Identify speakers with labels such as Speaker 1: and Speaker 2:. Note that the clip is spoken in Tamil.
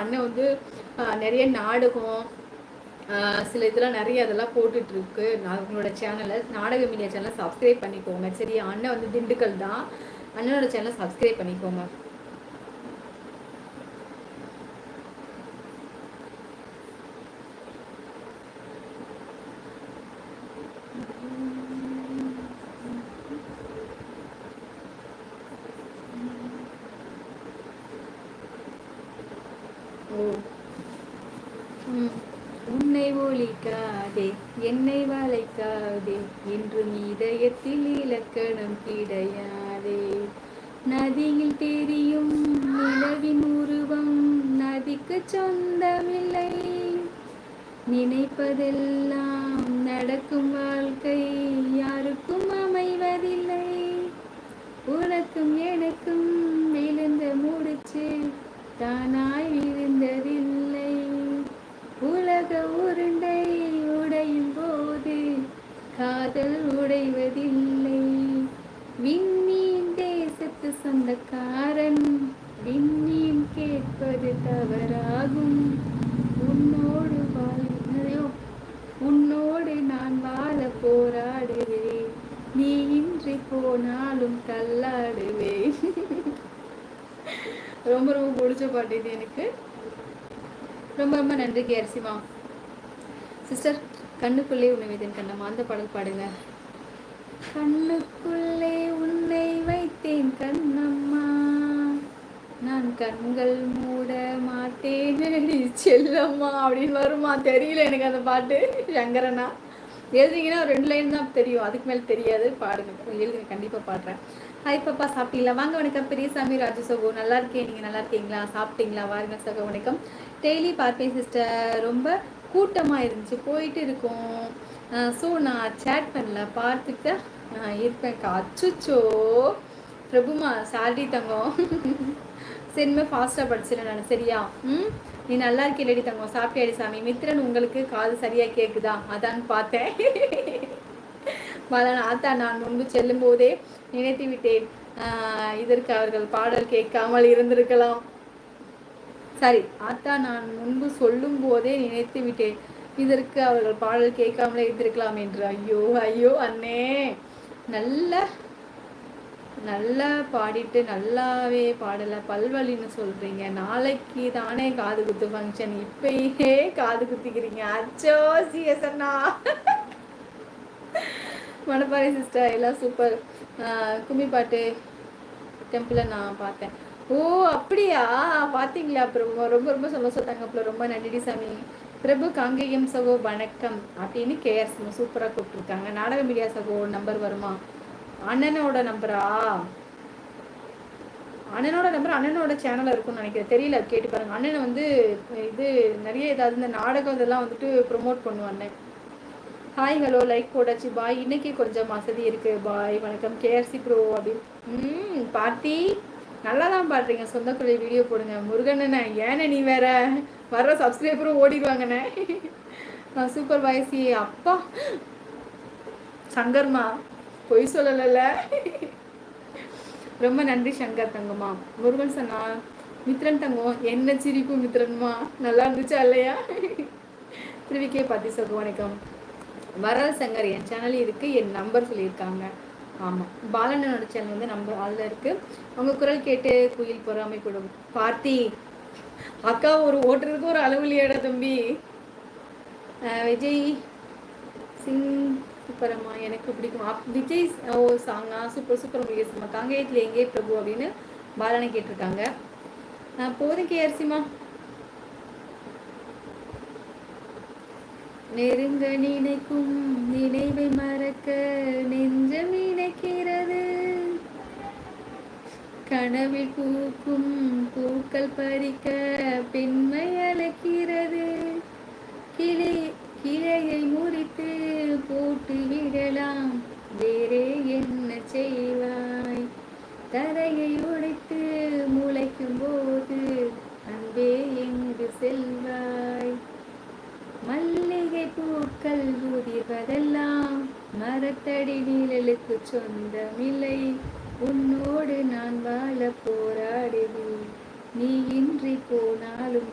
Speaker 1: அண்ணன் வந்து நிறைய நாடகம் சில இதெல்லாம் நிறைய அதெல்லாம் போட்டுட்ருக்கு. அவங்களோட சேனலை நாடக மீடியா சேனலை சப்ஸ்கிரைப் பண்ணிக்கோங்க. சரி அண்ணன் வந்து திண்டுக்கல் தான். அண்ணனோட சேனலை சப்ஸ்கிரைப் பண்ணிக்கோங்க. உன்னை ஒழிக்காதே என்னை வளைக்காதே என்று இதயத்தில் இலக்கணம் கிடையாதே. நதியில் தெரியும் நிலவின் உருவம் நதிக்கு சொந்தமில்லை. நினைப்பதெல்லாம் நடக்கும் வாழ்க்கை யாருக்கும் அமைவதில்லை. உனக்கும் எனக்கும் காதல் உடைவதில்லை. விண்மீன் தேசத்து சொந்தக்காரன் விண்மீன் கேட்பது தவறாகும். உன்னோடு வாழ்க்கையோ உன்னோடு நான் வாழ போராடுவேன். நீ இன்றி போனாலும் தள்ளாடுவேன். ரொம்ப ரொம்ப பிடிச்ச பாட்டு இது எனக்கு. ரொம்ப ரொம்ப நன்றி கேர்சிமா சிஸ்டர் கண்ணுக்குள்ளே உன்னை வைத்தேன் கண்ணம்மா. அந்த பாடல் பாடுங்க. கண்ணுக்குள்ளே உன்னை வைத்தேன் கண்ணம்மா. நான் கண்கள் மூட மாட்டேன். செல்லம்மா அப்படின்னு வருமா? தெரியல எனக்கு அந்த பாட்டு. சங்கரனா எழுதிங்கன்னா ஒரு ரெண்டு லைன் தான் தெரியும். அதுக்கு மேலே தெரியாது. பாடுங்க. எழுதுங்க கண்டிப்பாக பாடுறேன். ஹாய் பாப்பா. சாப்பிட்டீங்களா? வாங்க வணக்கம். பெரியசாமி சகோ. நல்லா இருக்கேன். நீங்கள் நல்லா இருக்கீங்களா? சாப்பிட்டீங்களா? வாருங்க சகோ வணக்கம். டெய்லி பார்ப்பேன் சிஸ்டர் ரொம்ப கூட்டமாக இருந்துச்சு போயிட்டு இருக்கோம். ஸோ நான் சேட் பண்ணல பார்த்துட்டு இருப்பேன்க்கா அச்சுச்சோ. பிரபுமா சாரி தங்கம் சரிமே ஃபாஸ்ட்டாக படிச்சிடறேன் நான். சரியா? ம்? நீ நல்லா இருக்கே தங்கம். சாப்பிட்டாடி சாமி? மித்திரன் உங்களுக்கு காது சரியாக கேட்குதா அதான் பார்த்தேன். மலன் ஆத்தா நான் முன்பு செல்லும் போதே நினைத்து விட்டேன் இதற்கு அவர்கள் பாடல் கேட்காமல் இருந்திருக்கலாம். சரி ஆத்தா நான் முன்பு சொல்லும் போதே நினைத்து விட்டேன். இதற்கு அவர்கள் பாடல் கேட்காமலே இருந்திருக்கலாம் என்று. ஐயோ ஐயோ அண்ணே. நல்ல நல்லா பாடிட்டு நல்லாவே பாடலை. பல்வழின்னு சொல்றீங்க. நாளைக்கு தானே காது குத்து ஃபங்க்ஷன் இப்பயே காது குத்திக்கிறீங்க. அச்சோ சிஎஸ் அண்ணா. மணப்பாறை சிஸ்டர் எல்லாம் சூப்பர் கும்மி பாட்டு டெம்பிளை நான் பார்த்தேன். ஓ அப்படியா? பார்த்தீங்களா அப்புறம் ரொம்ப ரொம்ப சந்தோஷத்தாங்க அப்புறம் ரொம்ப நன்றி சாமி. பிரபு காங்கேயம் சகோ வணக்கம் அப்படின்னு கேஆர் சூப்பராக கூப்பிட்டுருக்காங்க. நாடக மீடியா சகோ நம்பர் வருமா? அண்ணனோட நம்பரா அண்ணனோட நம்பர் அண்ணனோட சேனலில் இருக்கும்னு நினைக்கிறேன். தெரியல கேட்டு பாருங்க. அண்ணனை வந்து இது நிறைய ஏதாவது இந்த நாடகம் இதெல்லாம் வந்துட்டு ப்ரொமோட் பண்ணுவான் அண்ணன். ஹாய் ஹலோ லைக் போடாச்சு பாய் இன்னைக்கு கொஞ்சம் வசதி இருக்கு. பாய் வணக்கம். கேஆர்சி ப்ரோ அப்படின்னு. ம் பார்த்தி. நல்லா தான் பாடுறீங்க. சொந்த குரல் வீடியோ போடுங்க. முருகண்ணண்ணே ஏன்னு நீ வேற? வர்ற சப்ஸ்கிரைபரும் ஓடிடுவாங்கண்ணே. சூப்பர் வாய்ஸி அப்பா. சங்கர்மா பொய் சொல்லலைல்ல. ரொம்ப நன்றி சங்கர் தங்கம்மா. முருகன் சொன்னா மித்ரன் தங்கம் என்ன சிரிப்பு மித்ரன்மா? நல்லா இருந்துச்சா இல்லையா? திருவிக்கே பத்தி சொல்லுவோம் வணக்கம். வரல் சங்கர் என் சேனல் இருக்குது என் நம்பர் சொல்லியிருக்காங்க. ஆமாம் பாலனோட சேனல் வந்து நம்ம அதில் இருக்குது அவங்க குரல் கேட்டு குயில் பொறாமை கூட. பார்த்தி அக்கா ஒரு ஓட்டுறதுக்கு ஒரு அளவு இல்லையாடா தம்பி விஜய் சிங் சூப்பரம்மா எனக்கு பிடிக்கும். விஜய் ஓ சாங்கா சூப்பர் சூப்பர் முருகேசம்மா காங்கேயத்தில் எங்கே பிரபு அப்படின்னு பாலனை கேட்டிருக்காங்க. போதும் கே அரிசிமா நெருங்க நினைக்கும் நினைவை மறக்க நெஞ்ச கனவில் பூக்கும் பூக்கள் பறிக்க பெண்மை அழைக்கிறது. கிளை கிளையை முறித்து போட்டு விடலாம். வேறே என்ன செய்வாய்? தரையை உடைத்து முளைக்கும் போது அன்பே எங்கு செல்வாய்? மல்லிகை பூக்கள் உதிர்வதெல்லாம் மரத்தடி நிழலுக்கு சொந்தமில்லை. உன்னோடு நான் வாழ போராடுவேன் நீ இன்றி போனாலும்